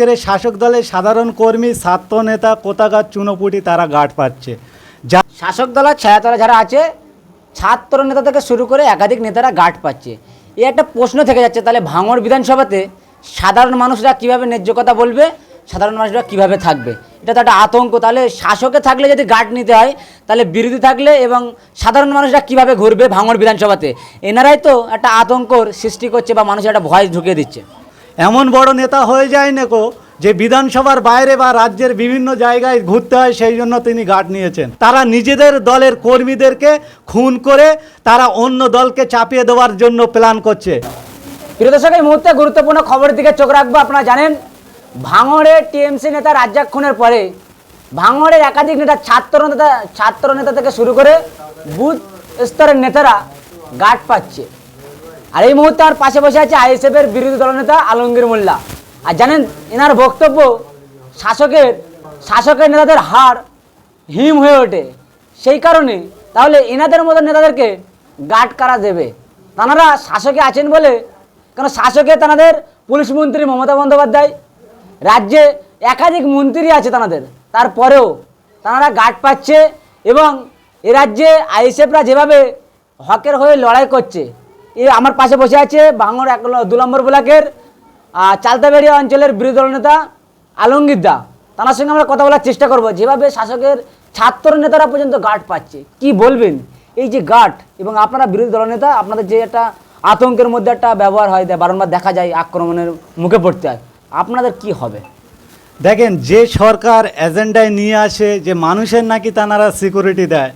আজকের এই শাসক দলের সাধারণ কর্মী, ছাত্র নেতা, কোথাকার চুনোপুটি তারা গাঢ় পাচ্ছে। যা শাসক দলের ছায়াতলা যারা আছে, ছাত্র নেতা থেকে শুরু করে একাধিক নেতারা গার্ড পাচ্ছে। এই একটা প্রশ্ন থেকে যাচ্ছে, তাহলে ভাঙড় বিধানসভাতে সাধারণ মানুষরা কীভাবে ন্যায্য কথা বলবে, সাধারণ মানুষরা কীভাবে থাকবে? এটা তো একটা আতঙ্ক। তাহলে শাসকে থাকলে যদি গার্ড নিতে হয়, তাহলে বিরোধী থাকলে এবং সাধারণ মানুষরা কীভাবে ঘুরবে ভাঙড় বিধানসভাতে? এনারাই তো একটা আতঙ্কর সৃষ্টি করছে বা মানুষের একটা ভয় ঢুকিয়ে দিচ্ছে। এমন বড় নেতা হয়ে যায় নেকো যে বিধানসভার বাইরে বা রাজ্যের বিভিন্ন জায়গায় ঘুরতে হয়, সেই জন্য তিনি গার্ড নিয়েছেন। তারা নিজেদের দলের কর্মীদেরকে খুন করে তারা অন্য দলকে চাপিয়ে দেওয়ার জন্য প্ল্যান করছে। প্রিয় দর্শক, এই মুহূর্তে গুরুত্বপূর্ণ খবরের দিকে চোখ রাখব। আপনারা জানেন ভাঙড়ের টিএমসি নেতা রাজ্জাক খুনের পরে ভাঙড়ের একাধিক নেতা ছাত্র নেতা ছাত্র নেতা থেকে শুরু করে বুথ স্তরের নেতারা গার্ড পাচ্ছে। আর এই মুহূর্তে আমার পাশে বসে আছে আইএসএফ এর বিরোধী দলনেতা আলমগীর মোল্লা। আর জানেন, এনার বক্তব্য শাসকের শাসকের নেতাদের হার হিম হয়ে ওঠে। সেই কারণে তাহলে এনাদের মতো নেতাদেরকে গার্ড কারা দেবে? তানারা শাসকে আছেন বলে, কেন শাসকে তানাদের পুলিশ মন্ত্রী মমতা বন্দ্যোপাধ্যায়, রাজ্যে একাধিক মন্ত্রী আছে তানাদের তারপরেও তানারা গার্ড পাচ্ছে এবং এ রাজ্যে আইএসএফরা যেভাবে হকের হয়ে লড়াই করছে এ আমার পাশে বসে আছে বাংলার এক দু নম্বর ব্লকের চালতাবেড়িয়া অঞ্চলের বিরোধী দলনেতা আলমগীর দা। তার সঙ্গে আমরা কথা বলার চেষ্টা করব। যেভাবে শাসকের ছাত্র নেতারা পর্যন্ত গার্ড পাচ্ছে, কি বলবেন? এই যে গার্ড এবং আপনারা বিরোধী দলনেতা আপনাদের যে একটা আতঙ্কের মধ্যে একটা ব্যবহার হয় বারংবার দেখা যায় আক্রমণের মুখে পড়তে হয়, আপনাদের কি হবে? দেখেন, যে সরকার এজেন্ডায় নিয়ে আসে, যে মানুষের নাকি তানারা সিকিউরিটি দেয়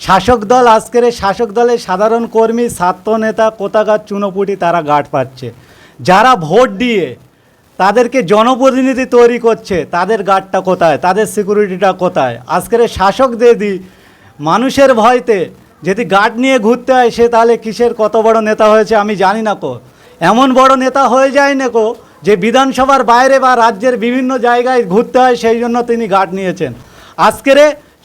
শাসক দল, আজকের শাসক দলের সাধারণ কর্মী, ছাত্র নেতা, কোথাকার চুনোপুটি তারা গার্ড পাচ্ছে। যারা ভোট দিয়ে তাদেরকে জনপ্রতিনিধি তৈরি করছে, তাদের গার্ডটা কোথায়? তাদের সিকিউরিটিটা কোথায়? আজকের শাসক যদি মানুষের ভয়তে যদি গার্ড নিয়ে ঘুরতে হয় সে তাহলে কিসের কত বড় নেতা হয়েছে আমি জানি না কো। এমন বড় নেতা হয়ে যায় না কো, যে বিধানসভার বাইরে বা রাজ্যের বিভিন্ন জায়গায় ঘুরতে হয়, সেই জন্য তিনি গার্ড নিয়েছেন। আজকের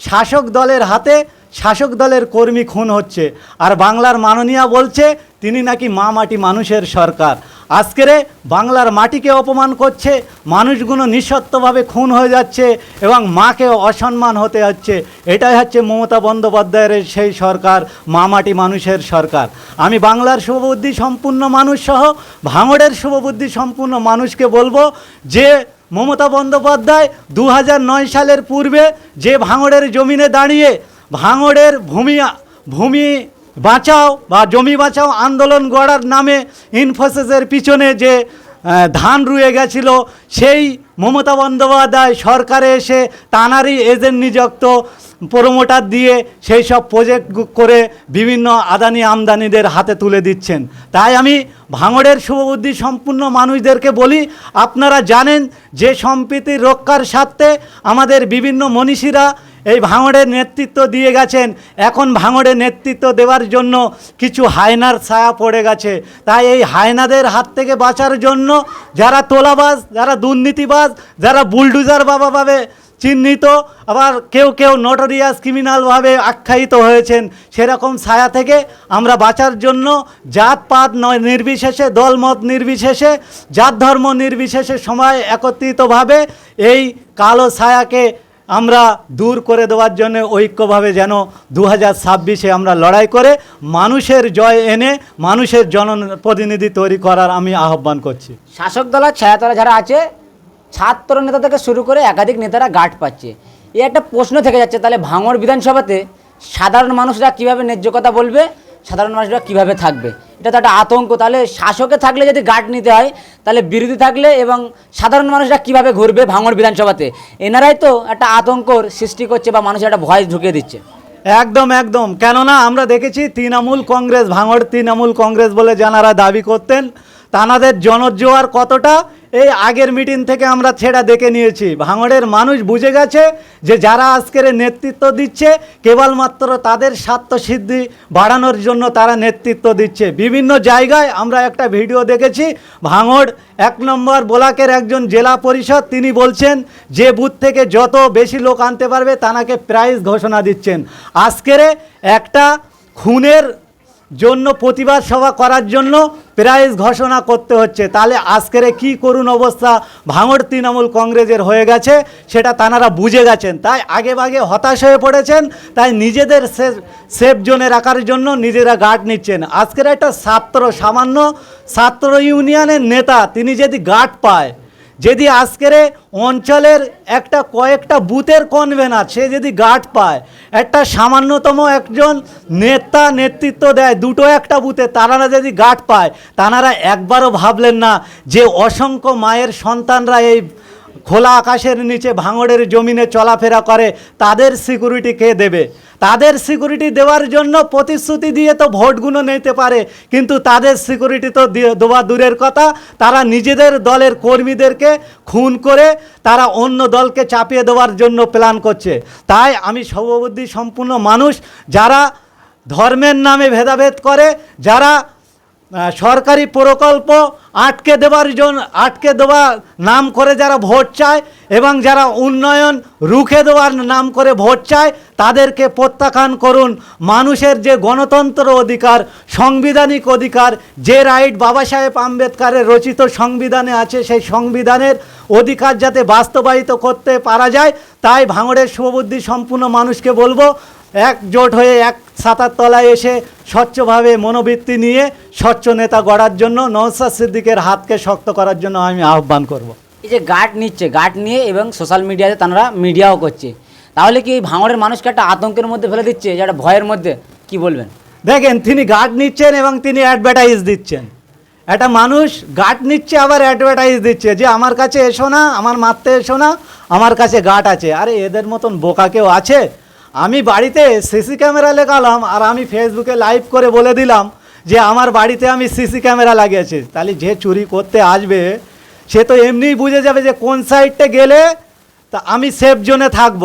শাসক দলের হাতে শাসক দলের কর্মী খুন হচ্ছে। আর বাংলার মাননীয়া বলছে, তিনি নাকি মা মাটি মানুষের সরকার। আজকেরে বাংলার মাটিকে অপমান করছে, মানুষগুলো নিঃসত্ত্বভাবে খুন হয়ে যাচ্ছে এবং মাকে অসম্মান হতে হচ্ছে। এটাই হচ্ছে মমতা বন্দ্যোপাধ্যায়ের সেই সরকার, মা মাটি মানুষের সরকার। আমি বাংলার শুভবুদ্ধি সম্পূর্ণ মানুষ সহ ভাঙড়ের শুভবুদ্ধি সম্পূর্ণ মানুষকে বলব, যে মমতা বন্দ্যোপাধ্যায় দু সালের পূর্বে যে ভাঙড়ের জমিনে দাঁড়িয়ে ভাঙড়ের ভূমি ভূমি বাঁচাও বা জমি বাঁচাও আন্দোলন গড়ার নামে ইনফোসিসের পিছনে যে ধান রুয়ে গেছিল, সেই মমতা বন্দ্যোপাধ্যায় সরকারে এসে তানারই এজেন্ট নিযুক্ত, প্রোমোটার দিয়ে সেই সব প্রজেক্ট করে বিভিন্ন আদানি আমদানিদের হাতে তুলে দিচ্ছেন। তাই আমি ভাঙড়ের শুভবুদ্ধি সম্পূর্ণ মানুষদেরকে বলি, আপনারা জানেন যে সম্প্রীতির রক্ষার স্বার্থে আমাদের বিভিন্ন মনীষীরা এই ভাঙড়ের নেতৃত্ব দিয়ে গেছেন। এখন ভাঙড়ে নেতৃত্ব দেওয়ার জন্য কিছু হায়নার ছায়া পড়ে গেছে। তাই এই হায়নাদের হাত থেকে বাঁচার জন্য যারা তোলাবাজ, যারা দুর্নীতিবাজ, যারা বুলডুজার বাবা ভাবে চিহ্নিত, আবার কেউ কেউ নটোরিয়াস ক্রিমিনালভাবে আখ্যায়িত হয়েছেন, সেরকম ছায়া থেকে আমরা বাঁচার জন্য জাতপাত নয়, নির্বিশেষে, দলমত নির্বিশেষে জাত ধর্ম নির্বিশেষে সময় একত্রিতভাবে এই কালো ছায়াকে আমরা দূর করে দেওয়ার জন্য ঐক্যভাবে যেন দু হাজার ছাব্বিশে আমরা লড়াই করে মানুষের জয় এনে মানুষের জনপ্রতিনিধি তৈরি করার আমি আহ্বান করছি। শাসক দলের ছায়াতলা যারা আছে, ছাত্র নেতা থেকে শুরু করে একাধিক নেতারা গার্ড পাচ্ছে। এই একটা প্রশ্ন থেকে যাচ্ছে, তাহলে ভাঙড় বিধানসভাতে সাধারণ মানুষরা কীভাবে ন্যায্য কথা বলবে? সাধারণ মানুষরা কীভাবে থাকবে? এটা তো একটা আতঙ্ক। তাহলে শাসকে থাকলে যদি গার্ড নিতে হয়, তাহলে বিরোধী থাকলে এবং সাধারণ মানুষরা কীভাবে ঘুরবে ভাঙড় বিধানসভাতে? এনারাই তো একটা আতঙ্কর সৃষ্টি করছে বা মানুষের একটা ভয় ঢুকিয়ে দিচ্ছে। একদম একদম। কেননা আমরা দেখেছি তৃণমূল কংগ্রেস, ভাঙড় তৃণমূল কংগ্রেস বলে যারা দাবি করতেন তানাদের জনজোয়ার কতটা? এই আগের মিটিং থেকে আমরা ছেড়া দেখে নিয়েছি। ভাঙড়ের মানুষ বুঝে গেছে যে যারা আজকের নেতৃত্ব দিচ্ছে, কেবলমাত্র তাদের স্বার্থ সিদ্ধি বাড়ানোর জন্য তারা নেতৃত্ব দিচ্ছে। বিভিন্ন জায়গায় আমরা একটা ভিডিও দেখেছি, ভাঙড় এক নম্বর ব্লকের একজন জেলা পরিষদ, তিনি বলছেন যে বুথ থেকে যত বেশি লোক আনতে পারবে, তানাকে প্রাইজ ঘোষণা দিচ্ছেন। আজকের একটা খুনের জন্য প্রতিবাদ সভা করার জন্য প্রাইজ ঘোষণা করতে হচ্ছে। তাহলে আজকের কী করুণ অবস্থা ভাঙড় তৃণমূল কংগ্রেসের হয়ে গেছে, সেটা তানারা বুঝে গেছেন। তাই আগে ভাগে হতাশ হয়ে পড়েছেন, তাই নিজেদের সেফ জোনে রাখার জন্য নিজেরা গার্ড নিচ্ছেন। আজকের একটা ছাত্র, সামান্য ছাত্র ইউনিয়নের নেতা, তিনি যদি গার্ড পায় যদি আজকের অঞ্চলের একটা কয়েকটা বুথের কনভেনার সে যদি গার্ড পায়, একটা সামান্যতম একজন নেতা নেতৃত্ব দেয়, দুটো একটা বুথে, তারা যদি গার্ড পায় তারা একবারও ভাবলেন না যে অসংখ্য মায়ের সন্তানরা এই খোলা আকাশের নিচে ভাঙড়ের জমিনে চলাফেরা করে, তাদের সিকিউরিটি কে দেবে? তাদের সিকিউরিটি দেওয়ার জন্য প্রতিশ্রুতি দিয়ে তো ভোটগুলো নিতে পারে, কিন্তু তাদের সিকিউরিটি তো দেওয়া দূরের কথা। তারা নিজেদের দলের কর্মীদেরকে খুন করে, তারা অন্য দলকে চাপিয়ে দেওয়ার জন্য প্ল্যান করছে। তাই আমি সর্ববুদ্ধি সম্পূর্ণ মানুষ, যারা ধর্মের নামে ভেদাভেদ করে, যারা সরকারি প্রকল্প আটকে দেওয়ার জন্য আটকে দেওয়া নাম করে যারা ভোট চায় এবং যারা উন্নয়ন রুখে দেওয়ার নাম করে ভোট চায়, তাদেরকে প্রত্যাখ্যান করুন। মানুষের যে গণতন্ত্র অধিকার, সাংবিধানিক অধিকার, যে রাইট বাবা সাহেব আম্বেদকারের রচিত সংবিধানে আছে, সেই সংবিধানের অধিকার যাতে বাস্তবায়িত করতে পারা যায়, তাই ভাঙড়ের শুভবুদ্ধি সম্পূর্ণ মানুষকে বলব। একজোট হয়ে এক ছাতার তলায় এসে স্বচ্ছভাবে মনোবৃত্তি নিয়ে স্বচ্ছ নেতা গড়ার জন্য নওসাদ সিদ্দিকের হাতকে শক্ত করার জন্য আমি আহ্বান করব। এই যে গার্ড নিচ্ছে গার্ড নিয়ে এবং সোশ্যাল মিডিয়াতে তারা মিডিয়াও করছে। তাহলে কি এই ভাঙড়ের মানুষকে একটা আতঙ্কের মধ্যে ফেলে দিচ্ছে যে একটা ভয়ের মধ্যে? কি বলবেন? দেখেন তিনি গার্ড নিচ্ছেন এবং তিনি অ্যাডভার্টাইজ দিচ্ছেন। একটা মানুষ গার্ড নিচ্ছে আবার অ্যাডভার্টাইজ দিচ্ছে যে আমার কাছে এসো না আমার মারতে এসো না আমার কাছে গার্ড আছে। আরে এদের মতন বোকা কেউ আছে? আমি বাড়িতে সিসি ক্যামেরা লেগালাম আর আমি ফেসবুকে লাইভ করে বলে দিলাম যে আমার বাড়িতে আমি সিসি ক্যামেরা লাগিয়েছি। তাহলে যে চুরি করতে আসবে, সে তো এমনিই বুঝে যাবে যে কোন সাইডটা গেলে তা আমি সেফ জোনে থাকব।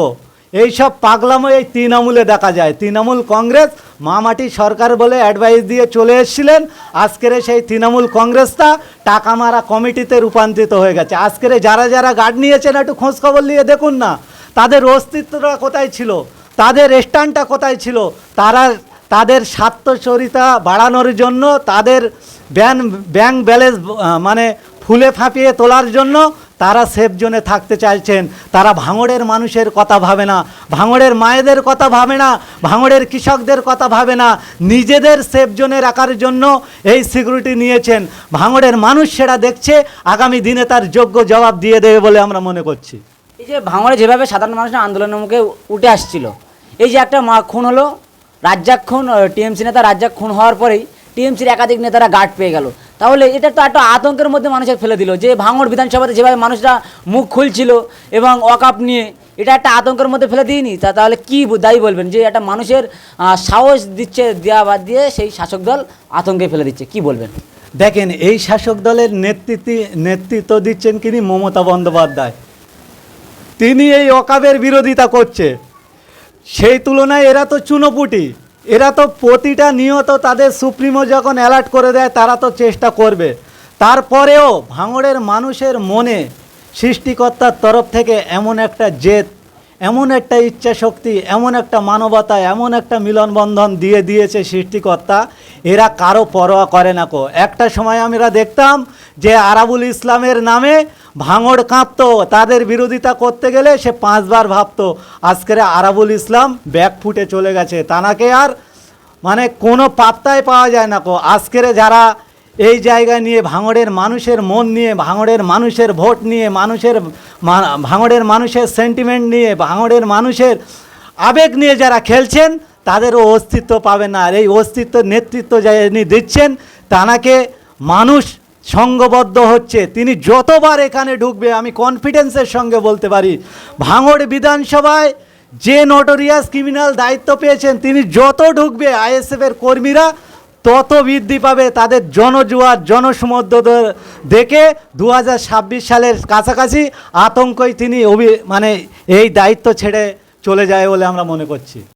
এইসব পাগলামো এই তৃণমূলে দেখা যায়। তৃণমূল কংগ্রেস, মামাটি সরকার বলে অ্যাডভাইস দিয়ে চলে এসেছিলেন। আজকের সেই তৃণমূল কংগ্রেসটা টাকা মারা কমিটিতে রূপান্তরিত হয়ে গেছে। আজকের যারা যারা গার্ড নিয়েছেন, একটু খোঁজ খবর নিয়ে দেখুন না। তাদের অস্তিত্বটা কোথায় ছিল? তাদের স্ট্যান্ডটা কোথায় ছিল? তারা তাদের স্বার্থচরিতা বাড়ানোর জন্য, তাদের ব্যান, ব্যাংক ব্যালেন্স মানে ফুলে ফাঁপিয়ে তোলার জন্য তারা সেফ জোনে থাকতে চাইছেন। তারা ভাঙড়ের মানুষের কথা ভাবে না, ভাঙড়ের মায়েদের কথা ভাবে না, ভাঙড়ের কৃষকদের কথা ভাবে না। নিজেদের সেফ জোনে রাখার জন্য এই সিকিউরিটি নিয়েছেন। ভাঙড়ের মানুষ সেটা দেখছে, আগামী দিনে তার যোগ্য জবাব দিয়ে দেবে বলে আমরা মনে করছি। এই যে ভাঙড়ে যেভাবে সাধারণ মানুষরা আন্দোলনের মুখে উঠে আসছিল এই যে একটা মা খুন হলো, রাজ্জাক খুন টিএমসি নেতা রাজ্জাক খুন হওয়ার পরেই টিএমসির একাধিক নেতারা গার্ড পেয়ে গেল। তাহলে এটা তো একটা আতঙ্কের মধ্যে মানুষের ফেলে দিল, যে ভাঙড় বিধানসভাতে যেভাবে মানুষরা মুখ খুলছিল এবং ওয়াকাপ নিয়ে, এটা একটা আতঙ্কের মধ্যে ফেলে দিইনি? তা তাহলে কি দায়ী বলবেন যে একটা মানুষের সাহস দিচ্ছে দেওয়া বাদ দিয়ে সেই শাসক দল আতঙ্কে ফেলে দিচ্ছে, কি বলবেন? দেখেন, এই শাসক দলের নেতৃত্ব নেতৃত্ব দিচ্ছেন তিনি মমতা বন্দ্যোপাধ্যায়। তিনি এই অকাবের বিরোধিতা করছে। সেই তুলনায় এরা তো চুনোপুটি। এরা তো প্রতিটা নিয়ত তাদের সুপ্রিমো যখন অ্যালার্ট করে দেয়, তারা তো চেষ্টা করবে। তারপরেও ভাঙড়ের মানুষের মনে সৃষ্টিকর্তার তরফ থেকে এমন একটা জেদ, এমন একটা ইচ্ছা শক্তি এমন একটা মানবতা, এমন একটা মিলনবন্ধন দিয়ে দিয়েছে সৃষ্টিকর্তা। এরা কারও পরোয়া করে না কো। একটা সময় আমরা দেখতাম যে আরাবুল ইসলামের নামে ভাঙড় কাঁপতো, তাদের বিরোধিতা করতে গেলে সে পাঁচবার ভাবতো, আজকের আরাবুল ইসলাম ব্যাক ফুটে চলে গেছে। তানাকে আর মানে কোনো পাত্তাই পাওয়া যায় না কো। আজকের যারা এই জায়গা নিয়ে, ভাঙড়ের মানুষের মন নিয়ে, ভাঙড়ের মানুষের ভোট নিয়ে, মানুষের ভাঙড়ের মানুষের সেন্টিমেন্ট নিয়ে, ভাঙড়ের মানুষের আবেগ নিয়ে যারা খেলছেন, তাদেরও অস্তিত্ব পাবে না। আর এই অস্তিত্ব নেতৃত্ব যিনি দিচ্ছেন, তানাকে মানুষ সঙ্গবদ্ধ হচ্ছে। তিনি যতবার এখানে ঢুকবে, আমি কনফিডেন্সের সঙ্গে বলতে পারি। ভাঙড় বিধানসভায় যে নোটোরিয়াস ক্রিমিনাল দায়িত্ব পেয়েছেন, তিনি যত ঢুকবে আইএসএফের কর্মীরা, তত বৃদ্ধি পাবে তাদের জনজুয়ার জনসমুদ্র দেখে দু হাজার ছাব্বিশ সালের কাছাকাছি আতঙ্কই তিনি অভি মানে এই দায়িত্ব ছেড়ে চলে যায় বলে আমরা মনে করছি।